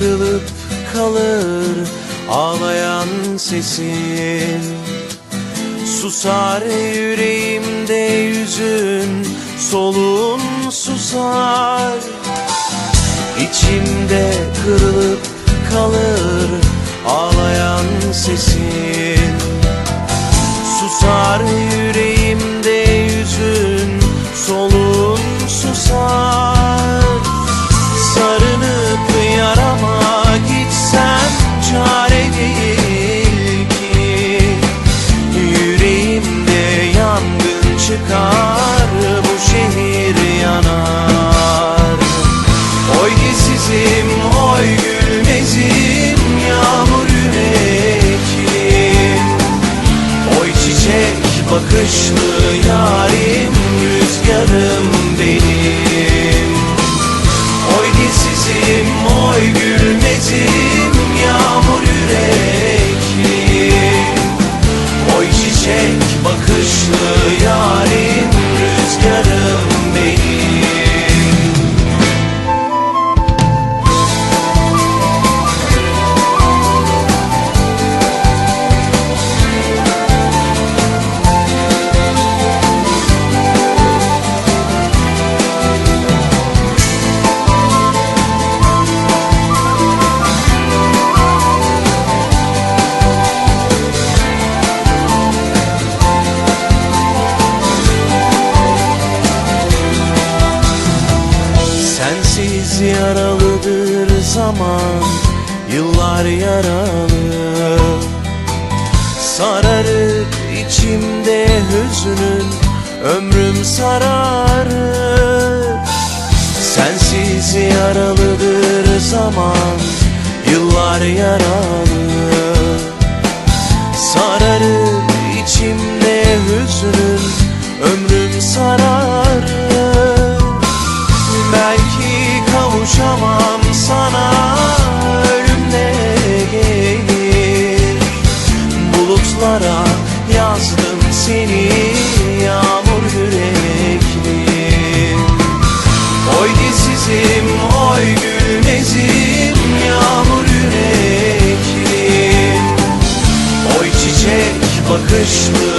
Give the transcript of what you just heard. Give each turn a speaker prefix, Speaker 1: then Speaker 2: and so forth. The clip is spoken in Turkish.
Speaker 1: kırılıp kalır ağlayan sesin. Susar yüreğimde yüzün solun susar. İçimde kırılıp kalır ağlayan sesin. Chicago. zaman Yıllar yaralı. Sararır içimde hüzünün Ömrüm sararır Sensiz yaralıdır zaman Yıllar yaralı. Sararır wish. me